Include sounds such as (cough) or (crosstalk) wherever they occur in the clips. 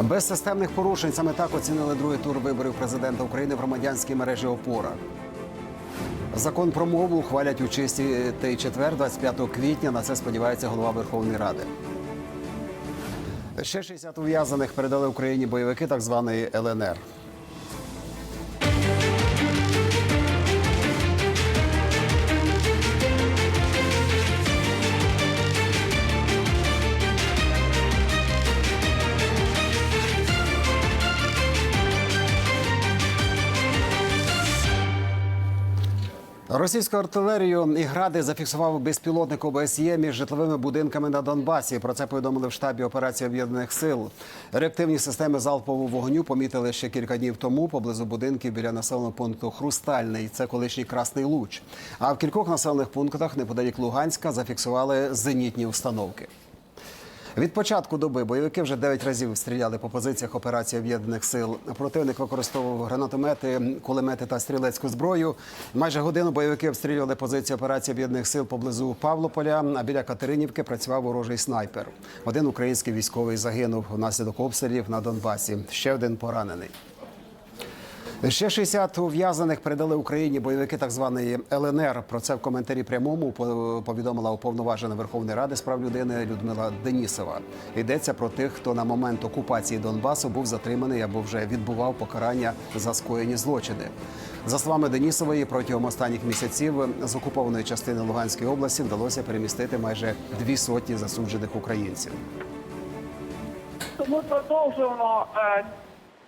Без системних порушень саме так оцінили другий тур виборів президента України в громадянській мережі Опора. Закон про мову ухвалять у чисті чистий четвер, 25 квітня. На це сподівається голова Верховної Ради. Ще 60 ув'язаних передали Україні бойовики так званої ЛНР. Російську артилерію і гради зафіксував безпілотник ОБСЄ між житловими будинками на Донбасі. Про це повідомили в штабі операції об'єднаних сил. Реактивні системи залпового вогню помітили ще кілька днів тому поблизу будинків біля населеного пункту Хрустальний. Це колишній Красний Луч. А в кількох населених пунктах неподалік Луганська зафіксували зенітні установки. Від початку доби бойовики вже 9 разів стріляли по позиціях операції об'єднаних сил. Противник використовував гранатомети, кулемети та стрілецьку зброю. Майже годину бойовики обстрілювали позиції операції об'єднаних сил поблизу Павлополя. А біля Катеринівки працював ворожий снайпер. Один український військовий загинув внаслідок обстрілів на Донбасі. Ще один поранений. Ще 60 ув'язаних передали Україні бойовики так званої ЛНР. Про це в коментарі прямому по- повідомила уповноважена Верховної Ради з прав людини Людмила Денісова. Йдеться про тих, хто на момент окупації Донбасу був затриманий або вже відбував покарання за скоєні злочини. За словами Денісової, протягом останніх місяців з окупованої частини Луганської області вдалося перемістити майже дві сотні засуджених українців. Ми продовжуємо е,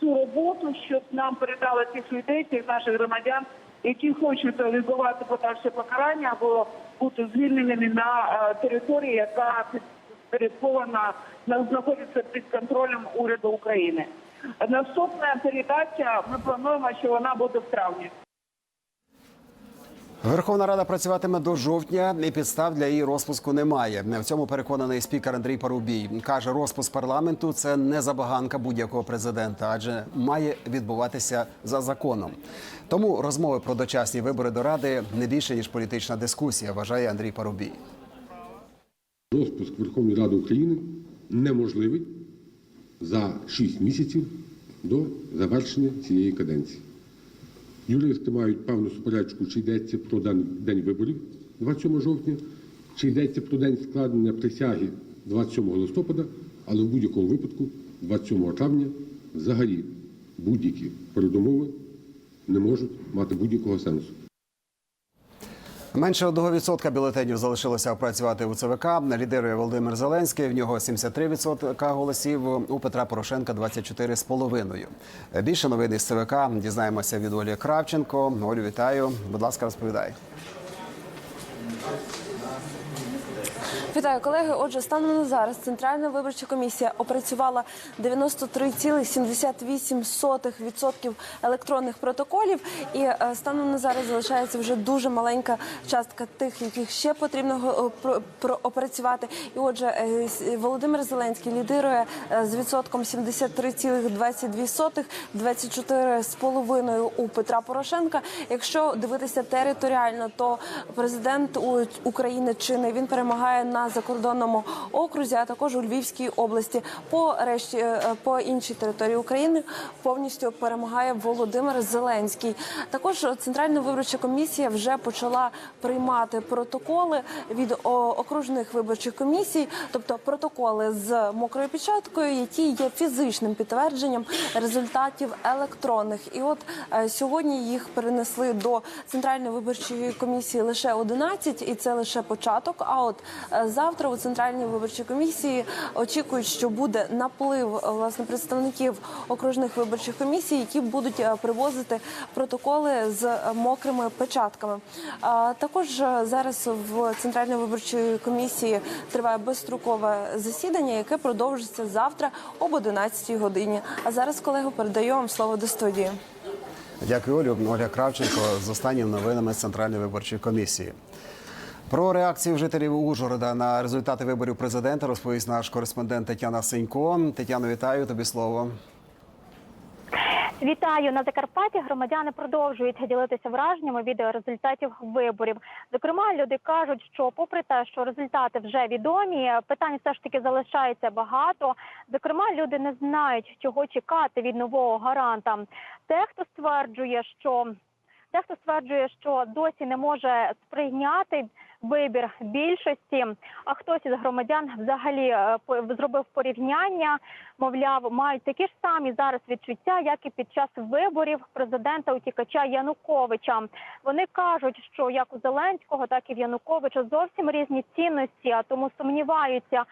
цю роботу, щоб нам передали тих людей, тих наших громадян, які хочуть відбувати подальше покарання або бути звільненими на е, території, яка підпорядкована на- знаходиться під контролем уряду України. Наступна передача ми плануємо, що вона буде в травні. Верховна Рада працюватиме до жовтня, і підстав для її розпуску немає. В цьому переконаний спікер Андрій Парубій. Каже, розпуск парламенту це не забаганка будь-якого президента, адже має відбуватися за законом. Тому розмови про дочасні вибори до ради не більше ніж політична дискусія, вважає Андрій Парубій. Розпуск Верховної Ради України неможливий за 6 місяців до завершення цієї каденції. Юристи мають певну суперечку, чи йдеться про день, виборів 27 жовтня, чи йдеться про день складення присяги 27 листопада, але в будь-якому випадку 27 травня взагалі будь-які передумови не можуть мати будь-якого сенсу. Менше одного відсотка бюлетенів залишилося опрацювати у ЦВК. Лідирує Володимир Зеленський. В нього 73% голосів. У Петра Порошенка 24,5%. Більше новин із ЦВК дізнаємося від Олі Кравченко. Олю, вітаю. Будь ласка, розповідай. Вітаю колеги. Отже, станом на зараз Центральна виборча комісія опрацювала 93,78% електронних протоколів, і е, станом на зараз залишається вже дуже маленька частка тих, яких ще потрібно про- опрацювати. І отже, е, Володимир Зеленський лідирує е, з відсотком 73,22%, 24,5% у Петра Порошенка. Якщо дивитися територіально, то президент України чинний він перемагає на закордонному окрузі, а також у Львівській області. По решті е, по іншій території України повністю перемагає Володимир Зеленський. Також Центральна виборча комісія вже почала приймати протоколи від окружних виборчих комісій, тобто протоколи з мокрою печаткою, які є фізичним підтвердженням результатів електронних. І от е, сьогодні їх перенесли до центральної виборчої комісії лише 11, і це лише початок. А от е, завтра у центральній виборчій комісії очікують, що буде наплив е, власне представників окружних виборчих комісій, які будуть е, привозити протоколи з е, мокрими печатками. Також зараз в центральній виборчій комісії триває безстрокове засідання, яке продовжиться завтра об 11 годині. А зараз колегу передаю вам слово до студії. Дякую, Олю. Оля Кравченко з останніми новинами Центральної виборчої комісії. Про реакцію жителів Ужгорода на результати виборів президента розповість наш кореспондент Тетяна Синько. Тетяно, вітаю тобі слово. Вітаю на Закарпатті. Громадяни продовжують ділитися враженнями від результатів виборів. Зокрема, люди кажуть, що попри те, що результати вже відомі, питань все ж таки залишається багато. Зокрема, люди не знають, чого чекати від нового гаранта. Дехто стверджує, що дехто стверджує, що досі не може сприйняти вибір більшості. А хтось із громадян взагалі е, зробив порівняння мовляв, мають такі ж самі зараз відчуття, як і під час виборів президента утікача Януковича. Вони кажуть, що як у Зеленського, так і в Януковича зовсім різні цінності, а тому сумніваються,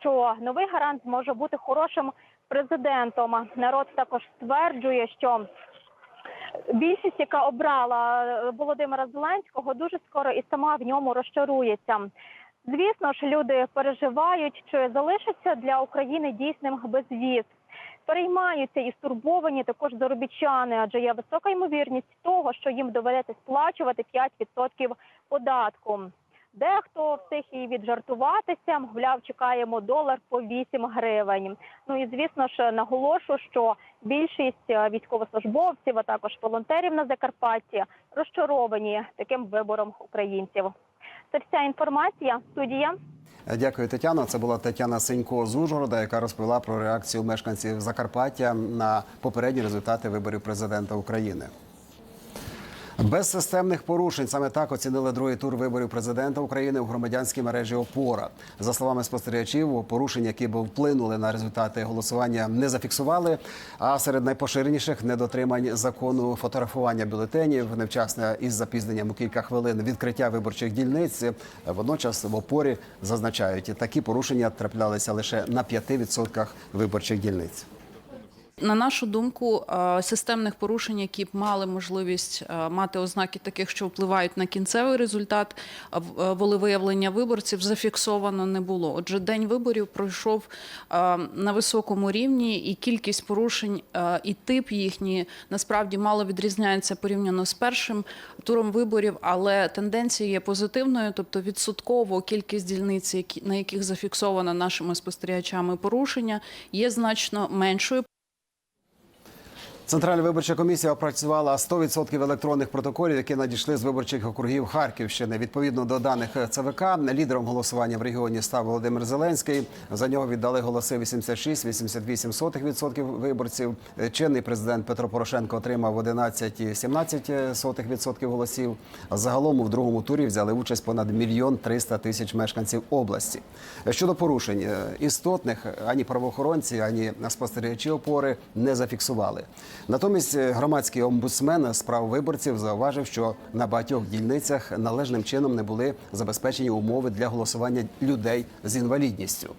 що новий гарант зможе бути хорошим президентом. Народ також стверджує, що більшість, яка обрала е, Володимира Зеленського, дуже скоро і сама в ньому розчарується. Звісно ж, люди переживають, що залишиться для України дійсним безвіз. Переймаються і стурбовані також заробітчани, адже є висока ймовірність того, що їм доведеться сплачувати 5% податку. Дехто встиг і віджартуватися, мовляв, чекаємо долар по 8 гривень. Ну і звісно ж наголошу, що більшість е, військовослужбовців, а також волонтерів на Закарпатті розчаровані таким вибором українців. Це вся інформація. Студія. Дякую, Тетяно. Це була Тетяна Сенько з Ужгорода, яка розповіла про реакцію мешканців Закарпаття на попередні результати виборів президента України. Без системних порушень саме так оцінили другий тур виборів президента України у громадянській мережі ОПОРА. За словами спостерігачів, порушень, які б вплинули на результати голосування, не зафіксували. А серед найпоширеніших недотримань закону фотографування бюлетенів, невчасне із запізненням у кілька хвилин відкриття виборчих дільниць. Водночас в опорі зазначають, такі порушення траплялися лише на 5% виборчих дільниць. На нашу думку, е, системних порушень, які б мали можливість е, мати ознаки таких, що впливають на кінцевий результат е, волевиявлення виборців, зафіксовано не було. Отже, день виборів пройшов на високому рівні, і кількість порушень і тип їхні насправді мало відрізняється порівняно з першим туром виборів, але тенденція є позитивною, тобто відсотково кількість дільниць, на яких зафіксовано нашими спостерігачами порушення, є значно меншою. Центральна виборча комісія опрацювала 100% електронних протоколів, які надійшли з виборчих округів Харківщини. Відповідно до даних ЦВК, лідером голосування в регіоні став Володимир Зеленський. За нього віддали голоси 86-88% виборців. Чинний президент Петро Порошенко отримав 11,17% голосів. Загалом у другому турі взяли участь понад мільйон 300 тисяч мешканців області. Щодо порушень е, істотних ані правоохоронці, ані спостерігачі опори не зафіксували. Натомість е, громадський омбудсмен з прав виборців зауважив, що на багатьох дільницях належним чином не були забезпечені умови для голосування людей з інвалідністю.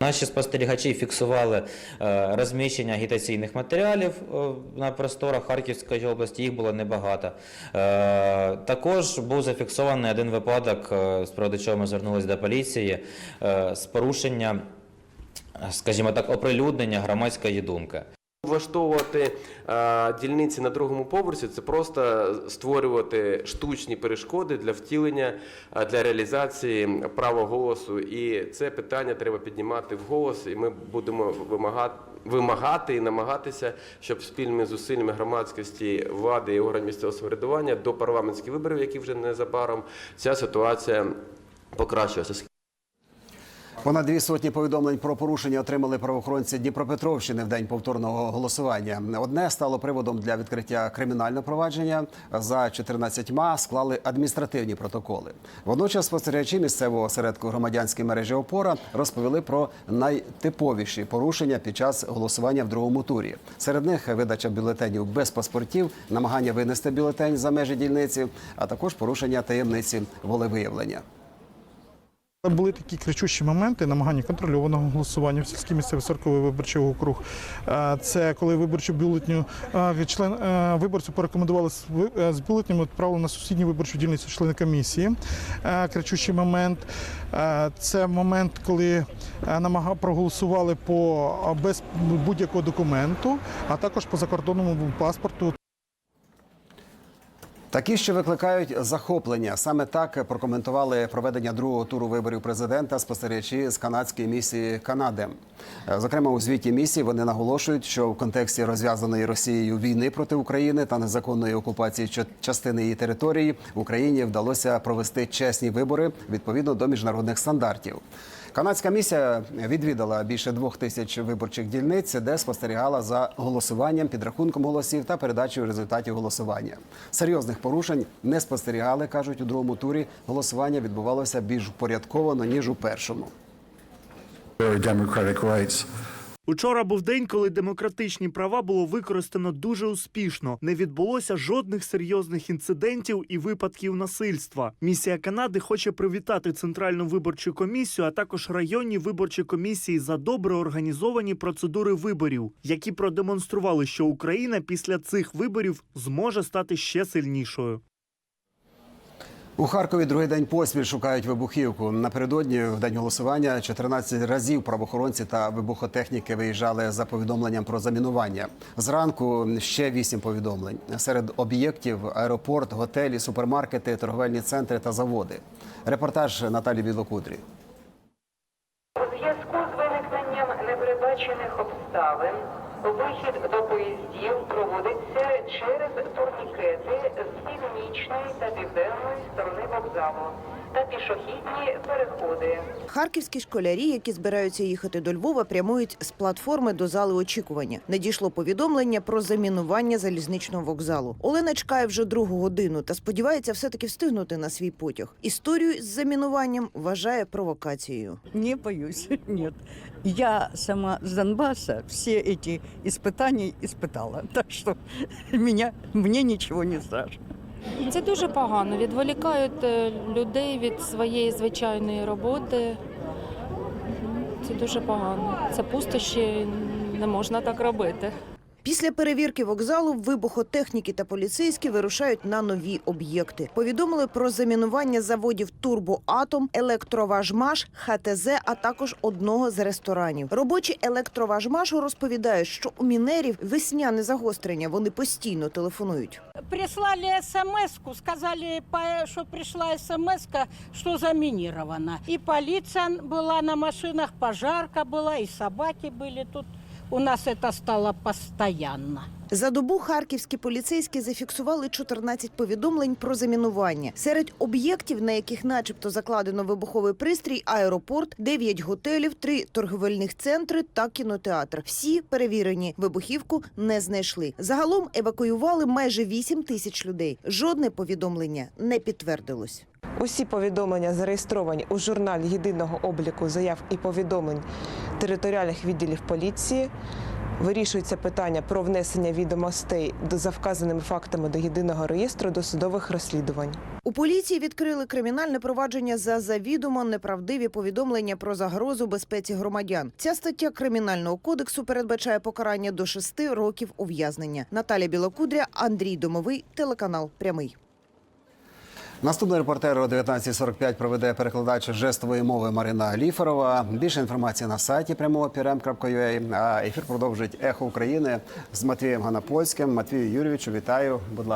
Наші спостерігачі фіксували е, розміщення агітаційних матеріалів е, на просторах Харківської області. Їх було небагато. Також був зафіксований один випадок, з приводу чого ми звернулися до поліції, з порушення, скажімо так, оприлюднення громадської думки. Влаштовувати е, дільниці на другому поверсі це просто створювати штучні перешкоди для втілення, е, для реалізації права голосу. І це питання треба піднімати вголос, і ми будемо вимагати. Вимагати і намагатися, щоб спільними зусиллями громадськості, влади і органів місцевого самоврядування до парламентських виборів, які вже незабаром, ця ситуація покращилася. Понад дві сотні повідомлень про порушення отримали правоохоронці Дніпропетровщини в день повторного голосування. Одне стало приводом для відкриття кримінального провадження. За 14 склали адміністративні протоколи. Водночас спостерігачі місцевого осередку громадянської мережі опора розповіли про найтиповіші порушення під час голосування в другому турі. Серед них видача бюлетенів без паспортів, намагання винести бюлетень за межі дільниці, а також порушення таємниці волевиявлення. Були такі кричущі моменти намагання контрольованого голосування в сільській місцевий 40 виборчий округ. Це коли виборчу бюлетню член виборцю порекомендували з бюлетнем відправили на сусідню виборчу дільницю члени комісії. Кричущий момент. Це момент, коли е, намага проголосували по без будь-якого документу, а також по закордонному паспорту. Такі, що викликають захоплення. Саме так прокоментували проведення другого туру виборів президента спостерігачі з канадської місії Канади. Зокрема, у звіті місії вони наголошують, що в контексті розв'язаної Росією війни проти України та незаконної окупації частини її території Україні вдалося провести чесні вибори відповідно до міжнародних стандартів. Канадська місія відвідала більше двох тисяч виборчих дільниць, де спостерігала за голосуванням, підрахунком голосів та передачею результатів голосування. Серйозних порушень не спостерігали, кажуть у другому турі. Голосування відбувалося більш впорядковано ніж у першому. Учора був день, коли демократичні права було використано дуже успішно. Не відбулося жодних серйозних інцидентів і випадків насильства. Місія Канади хоче привітати центральну виборчу комісію, а також районні виборчі комісії за добре організовані процедури виборів, які продемонстрували, що Україна після цих виборів зможе стати ще сильнішою. У Харкові другий день поспіль шукають вибухівку. Напередодні, в день голосування, 14 разів правоохоронці та вибухотехніки виїжджали за повідомленням про замінування. Зранку ще вісім повідомлень. Серед об'єктів аеропорт, готелі, супермаркети, торговельні центри та заводи. Репортаж Наталі Білокудрі. Вихід до поїздів проводиться через турнікети з північної та південної сторони вокзалу та пішохідні переходи. Харківські школярі, які збираються їхати до Львова, прямують з платформи до зали очікування. Надійшло повідомлення про замінування залізничного вокзалу. Олена чекає вже другу годину та сподівається все-таки встигнути на свій потяг. Історію з замінуванням вважає провокацією. Не боюсь, (laughs) нет. Я сама с Донбасса все эти испытания испытала. (laughs) Так что меня, мне ничего не страшно. Це дуже погано. Відволікають е, людей від своєї звичайної роботи. Це дуже погано. Це пустощі, не можна так робити. Після перевірки вокзалу вибухотехніки та поліцейські вирушають на нові об'єкти. Повідомили про замінування заводів Турбоатом, Електроважмаш, ХТЗ, а також одного з ресторанів. Робочі електроважмашу розповідають, що у мінерів весняне загострення. Вони постійно телефонують. Прислали смс сказали, по- что пришла смс что заминировано. И полиция была на машинах, пожарка была, и собаки были тут. У нас это стало постоянно. За добу харківські поліцейські зафіксували 14 повідомлень про замінування. Серед об'єктів, на яких начебто закладено вибуховий пристрій, аеропорт, 9 готелів, 3 торговельних центри та кінотеатр. Всі перевірені. Вибухівку не знайшли. Загалом евакуювали майже 8 тисяч людей. Жодне повідомлення не підтвердилось. Усі повідомлення зареєстровані у журналі єдиного обліку заяв і повідомлень територіальних відділів поліції. Вирішується питання про внесення відомостей до- за вказаними фактами до єдиного реєстру досудових розслідувань. У поліції відкрили кримінальне провадження за завідомо неправдиві повідомлення про загрозу безпеці громадян. Ця стаття кримінального кодексу передбачає покарання до шести років ув'язнення. Наталя Білокудря, Андрій Домовий, телеканал Прямий. Наступний репортер о 19.45 проведе перекладач жестової мови Марина Ліферова. Більше інформації на сайті прямого А ефір продовжить ехо України з Матвієм Ганапольським. Матвію Юрійовичу, вітаю. Будь ласка.